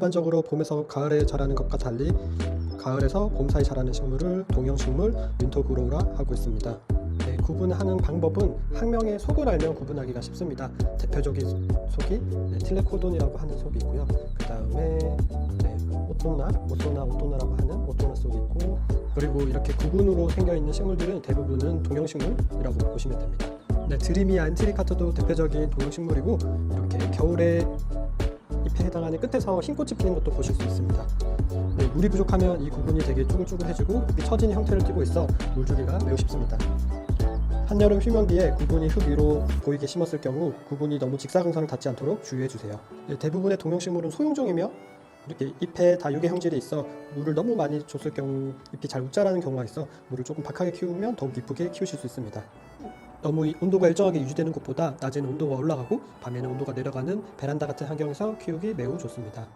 일반적으로 봄에서 가을에 자라는 것과 달리 가을에서 봄 사이 자라는 식물을 동형식물 윈터그로우라 하고 있습니다. 네, 구분하는 방법은 학명의 속을 알면 구분하기가 쉽습니다. 대표적인 속이 네, 틸레코돈이라고 하는 속이 있고요. 그 다음에 네, 오토나, 모소나, 오토나라고 하는 오토나 속이 있고 그리고 이렇게 구분으로 생겨 있는 식물들은 대부분은 동형식물이라고 보시면 됩니다. 네, 드리미 안트리카트도 대표적인 동형식물이고 이렇게 겨울에 잎에 해당하는 끝에서 흰 꽃이 피는 것도 보실 수 있습니다. 네, 물이 부족하면 이 구분이 되게 쭈글쭈글해지고 처진 형태를 띠고 있어 물 주기가 매우 쉽습니다. 한여름 휴면기에 구분이 흙 위로 보이게 심었을 경우 구분이 너무 직사광선을 닿지 않도록 주의해 주세요. 네, 대부분의 동형식물은 소용종이며 이렇게 잎에 다육의 형질이 있어 물을 너무 많이 줬을 경우 잎이 잘못 자라는 경우가 있어 물을 조금 박하게 키우면 더욱 이쁘게 키우실 수 있습니다. 너무 이 온도가 일정하게 유지되는 곳보다 낮에는 온도가 올라가고 밤에는 온도가 내려가는 베란다 같은 환경에서 키우기 매우 좋습니다.